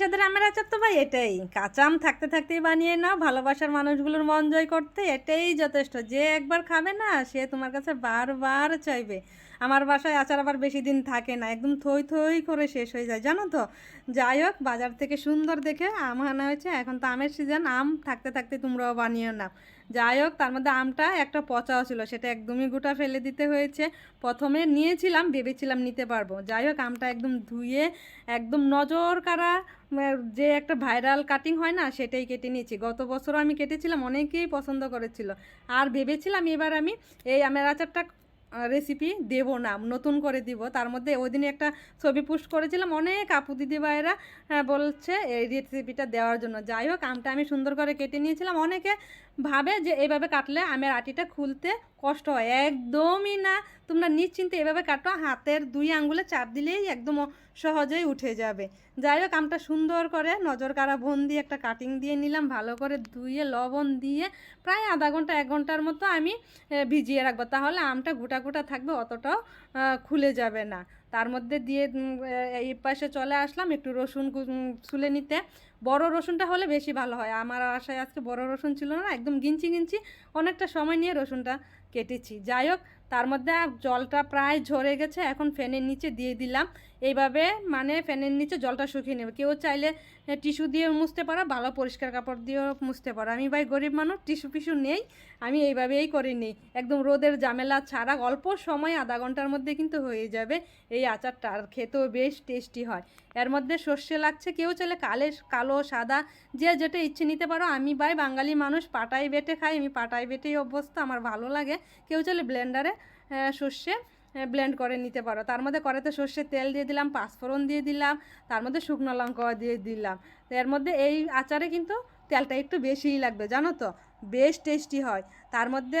স্বাদের আমের আচার তো ভাই এটাই। কাঁচা আম থাকতে থাকতেই বানিয়ে নাও, ভালোবাসার মানুষগুলোর মন জয় করতে এটাই যথেষ্ট। যে একবার খাবে না, সে তোমার কাছে বারবার চাইবে। আমার বাসায় আচার আবার বেশি দিন থাকে না, একদম থই থই করে শেষ হয়ে যায়, জানো তো? যাই হোক, বাজার থেকে সুন্দর দেখে আম আনা হয়েছে, এখন তো আমের সিজন আম থাকতে থাকতে তোমরাও বানিয়ে নাও। যাই হোক, তার মধ্যে আমটা একটা পচাও ছিল, সেটা একদমই গোটা ফেলে দিতে হয়েছে। প্রথমে নিয়েছিলাম, ভেবেছিলাম নিতে পারব। যাই হোক, আমটা একদম ধুয়ে, একদম নজর কারা যে একটা ভাইরাল কাটিং হয় না, সেটাই কেটে নিয়েছি। গত বছরও আমি কেটেছিলাম, অনেকেই পছন্দ করেছিল। আর ভেবেছিলাম এবার আমি এই আমের আচারটা রেসিপি দেব না নতুন করে দিব। তার মধ্যে ওই দিনে একটা ছবি পোস্ট করেছিলাম অনেক আপু দিদি ভাইয়েরা হ্যাঁ, বলছে এই রেসিপিটা দেওয়ার জন্য। যাই হোক আমটা আমি সুন্দর করে কেটে নিয়েছিলাম। অনেকে ভাবে যে এভাবে কাটলে আমের আটিটা খুলতে কষ্ট হয়। একদমই না। তোমরা নিশ্চিন্তে এভাবে কাটো হাতের দুই আঙ্গুলে চাপ দিলেই একদম সহজেই উঠে যাবে। যাই হোক আমটা সুন্দর করে নজর কারা দিয়ে একটা কাটিং দিয়ে নিলাম। ভালো করে ধুয়ে লবণ দিয়ে প্রায় আধা ঘণ্টা এক ঘণ্টার মতো আমি ভিজিয়ে রাখব। তাহলে আমটা গোটা গোটা থাকবে অতটাও খুলে যাবে না। তার মধ্যে দিয়ে এই পাশে চলে আসলাম একটু রসুন ছুলে নিতে। বড় রসুনটা হলে বেশি ভালো হয়। আমার আশায় আজকে বড় রসুন ছিল না, একদম গিঞ্চি গিঞ্চি, অনেকটা সময় নিয়ে রসুনটা কেটেছি। যাই হোক, তার মধ্যে জলটা প্রায় ঝরে গেছে, এখন ফ্যানের নিচে দিয়ে দিলাম। এইভাবে মানে ফ্যানের নিচে জলটা শুকিয়ে নেবে। কেউ চাইলে টিস্যু দিয়ে মুছতে পারো, ভালো পরিষ্কার কাপড় দিয়েও মুছতে পারো। আমি ভাই গরিব মানুষ, টিস্যু পিস্যু নেই, আমি এইভাবেই করে নিই। একদম রোদের ঝামেলা ছাড়া অল্প সময় আধা ঘণ্টার মধ্যে কিন্তু হয়ে যাবে এই আচারটা, আর খেতেও বেশ টেস্টি হয়। এর মধ্যে সর্ষে লাগছে, কেউ চাইলে কালে, কালো, সাদা, যে যেটা ইচ্ছে নিতে পারো। আমি ভাই বাঙালি মানুষ পাটাই বেটে খাই, আমি পাটাই বেটেই অভ্যস্ত, আমার ভালো লাগে। কেউ চাইলে ব্লেন্ডারে সর্ষে ব্লেন্ড করে নিতে পারো। তার মধ্যে কড়াইতে সর্ষের তেল দিয়ে দিলাম, পাঁচফোড়ন দিয়ে দিলাম, তার মধ্যে শুকনো লঙ্কা দিয়ে দিলাম। এর মধ্যে এই আচারে কিন্তু তেলটা একটু বেশিই লাগবে, জানো তো? বেশ টেস্টি হয়। তার মধ্যে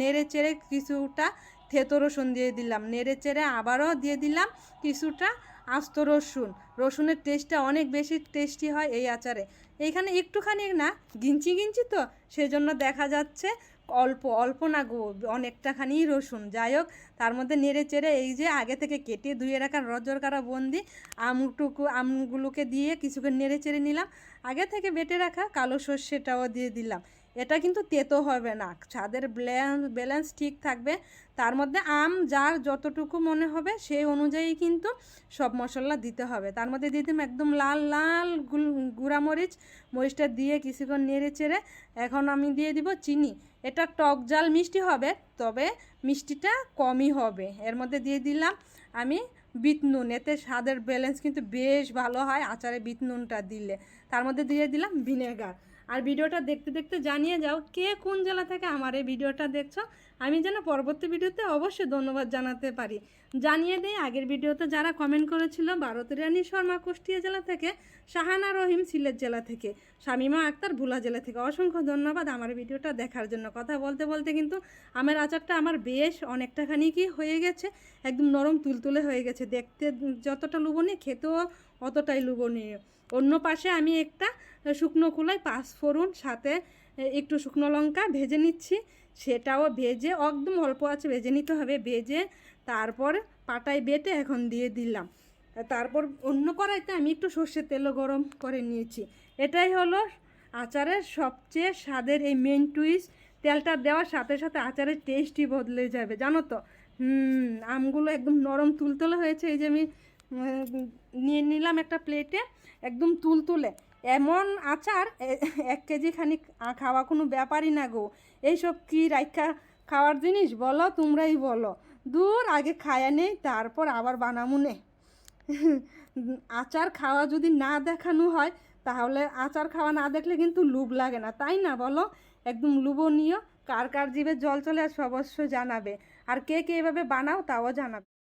নেড়ে চেড়ে কিছুটা থেতো রসুন দিয়ে দিলাম। নেড়ে চেড়ে আবারও দিয়ে দিলাম কিছুটা আস্ত রসুন। রসুনের টেস্টটা অনেক বেশি টেস্টি হয় এই আচারে। এইখানে একটুখানি না, গিঞ্চি গিঞ্চি তো? সেজন্য দেখা যাচ্ছে অল্প অল্প না গো, অনেকটাখানি রসুন। যাই হোক, তার মধ্যে নেড়ে চেড়ে এই যে আগে থেকে কেটে ধুয়ে রাখা রজর কারা বন্দি আমটুকু, আমগুলোকে দিয়ে কিছুক্ষণ নেড়ে চেড়ে নিলাম। আগে থেকে বেটে রাখা কালো সর্ষেটাও দিয়ে দিলাম। এটা কিন্তু তেতো হবে না। ছাদের ব্যালেন্স ঠিক থাকবে। তার মধ্যে আম যার যতটুকু মনে হবে সেই অনুযায়ী কিন্তু সব মশলা দিতে হবে। তার মধ্যে দিয়ে দিলাম একদম লাল লাল গুল গুঁড়া মরিচ মরিচটা দিয়ে কিছুক্ষণ নেড়ে চেড়ে এখন আমি দিয়ে দিব চিনি। এটা টক জাল মিষ্টি হবে, তবে মিষ্টিটা কমই হবে। এর মধ্যে দিয়ে দিলাম আমি বিট নুন। এতে স্বাদের ব্যালেন্স কিন্তু বেশ ভালো হয় আচারে বিট নুনটা দিলে। তার মধ্যে দিয়ে দিলাম ভিনেগার। আর ভিডিওটা দেখতে দেখতে জানিয়ে যাও কে কোন জেলা থেকে আমার এই ভিডিওটা দেখছ। আমি যেন পরবর্তী ভিডিওতে অবশ্যই ধন্যবাদ জানাতে পারি। জানিয়ে দিই, আগের ভিডিওতে যারা কমেন্ট করেছিল, ভারতের রানী শর্মা কুষ্টিয়া জেলা থেকে, শাহানা রহিম সিলেট জেলা থেকে, শামিমা আক্তার ভুলা জেলা থেকে অসংখ্য ধন্যবাদ আমার ভিডিওটা দেখার জন্য। কথা বলতে বলতে কিন্তু আমের আচারটা আমার বেশ অনেকটাখানি কি হয়ে গেছে, একদম নরম তুলতুলে হয়ে গেছে। দেখতে যতটা লুবনীয় খেতেও অতটাই লুবনীয় অন্য পাশে আমি একটা শুকনো কুলাই পাঁচফোড়ন সাথে একটু শুকনো লঙ্কা ভেজে নিচ্ছি। সেটাও ভেজে একদম অল্প আছে, ভেজে নিতে হবে। ভেজে তারপর পাটায় বেটে এখন দিয়ে দিলাম। তারপর অন্য কড়াইতে আমি একটু সর্ষের তেলও গরম করে নিয়েছি। এটাই হলো আচারের সবচেয়ে স্বাদের এই মেন টুইস্ট তেলটা দেওয়ার সাথে সাথে আচারের টেস্টই বদলে যাবে, জানো তো? আমগুলো একদম নরম তুলতুলে হয়েছে। এই যে আমি নিয়ে নিলাম একটা প্লেটে একদম তুলতুলে। এমন আচার এক কেজি খানিক, আ- খাওয়া কোনো ব্যাপারই না গো। এইসব কি রাইখা খাওয়ার জিনিস? বলো, তোমরাই বলো। দূর, আগে খায়া নেই, তারপর আবার বানামুনে আচার খাওয়া যদি না দেখানো হয়, তাহলে আচার খাওয়া না দেখলে কিন্তু লুভ লাগে না, তাই না বলো? একদম লুবনীয় কার কার জিভে জল চলে আসে অবশ্যই জানাবে। আর কে কে এভাবে বানাও, তাও জানাবে।